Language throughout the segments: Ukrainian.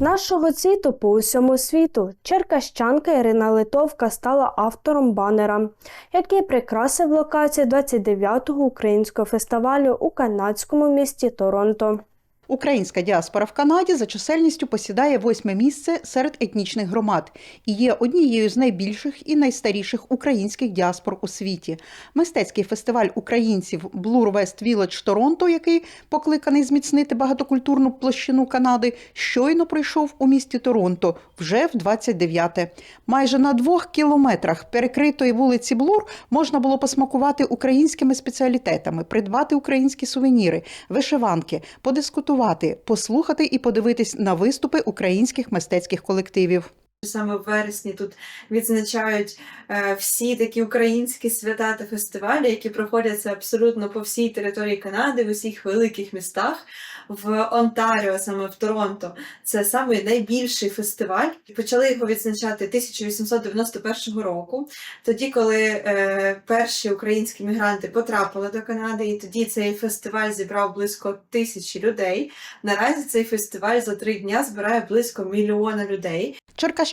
Нашого цвіту по усьому світу черкащанка Ірина Литовка стала автором банера, який прикрасив локацію 29-го українського фестивалю у канадському місті Торонто. Українська діаспора в Канаді за чисельністю посідає восьме місце серед етнічних громад і є однією з найбільших і найстаріших українських діаспор у світі. Мистецький фестиваль українців Blur West Village Торонто, який покликаний зміцнити багатокультурну площину Канади, щойно пройшов у місті Торонто вже в 29-те. Майже на двох кілометрах перекритої вулиці Блур можна було посмакувати українськими спеціалітетами, придбати українські сувеніри, вишиванки, подискутувати, послухати і подивитись на виступи українських мистецьких колективів. Саме в вересні тут відзначають е, всі такі українські свята та фестивалі, які проходяться абсолютно по всій території Канади, в усіх великих містах. В Онтаріо, саме в Торонто, це саме найбільший фестиваль. Почали його відзначати 1891 року, тоді, коли е, перші українські мігранти потрапили до Канади, і тоді цей фестиваль зібрав близько тисячі людей. Наразі цей фестиваль за три дня збирає близько мільйона людей.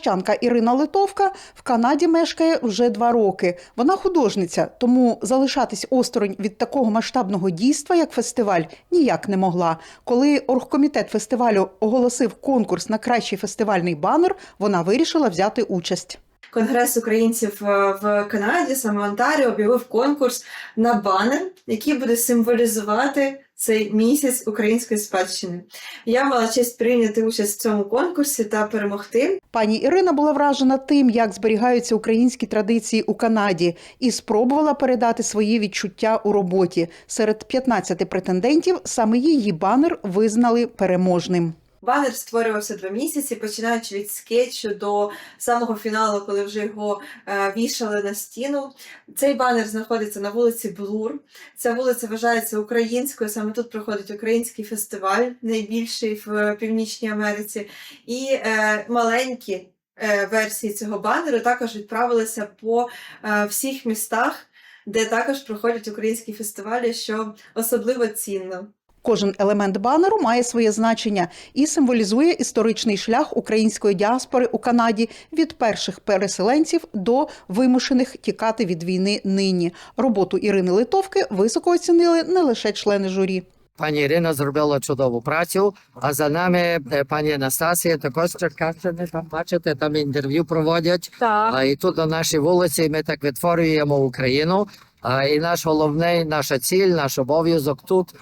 Черкащанка Ірина Литовка в Канаді мешкає вже два роки. Вона художниця, тому залишатись осторонь від такого масштабного дійства, як фестиваль, ніяк не могла. Коли оргкомітет фестивалю оголосив конкурс на кращий фестивальний банер, вона вирішила взяти участь. Конгрес українців е, в Канаді, саме Онтаріо, об'явив конкурс на банер, який буде символізувати цей місяць української спадщини. Я мала честь прийняти участь в цьому конкурсі та перемогти. Пані Ірина була вражена тим, як зберігаються українські традиції у Канаді, і спробувала передати свої відчуття у роботі. Серед 15 претендентів саме її банер визнали переможним. Банер створювався два місяці, починаючи від скетчу до самого фіналу, коли вже його е, вішали на стіну. Цей банер знаходиться на вулиці Блур. Ця вулиця вважається українською. Саме тут проходить український фестиваль, найбільший в Північній Америці. І е, маленькі е, версії цього банеру також відправилися по е, всіх містах, де також проходять українські фестивалі, що особливо цінно. Кожен елемент банеру має своє значення і символізує історичний шлях української діаспори у Канаді від перших переселенців до вимушених тікати від війни нині. Роботу Ірини Литовки високо оцінили не лише члени журі. Пані Ірина зробила чудову працю. А за нами е, пані Анастасія також з Черкащини. Там бачите, там інтерв'ю проводять. Так. А і тут на нашій вулиці ми так відтворюємо Україну. А і наш головний, наша ціль, наш обов'язок тут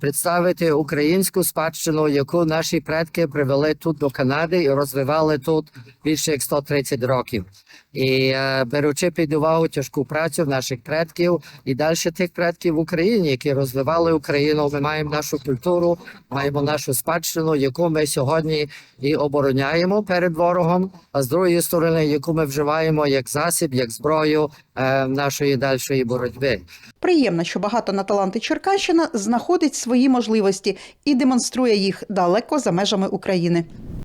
представити українську спадщину, яку наші предки привели тут до Канади і розвивали тут більше як 130 років. І е, беручи під увагу тяжку працю наших предків і далі тих предків в Україні, які розвивали Україну, ми маємо нашу культуру, маємо нашу спадщину, яку ми сьогодні і обороняємо перед ворогом, а з другої сторони, яку ми вживаємо як засіб, як зброю е, нашої дальшої боротьби. Приємно, що багато на таланти Черкащина знаходить свої можливості і демонструє їх далеко за межами України.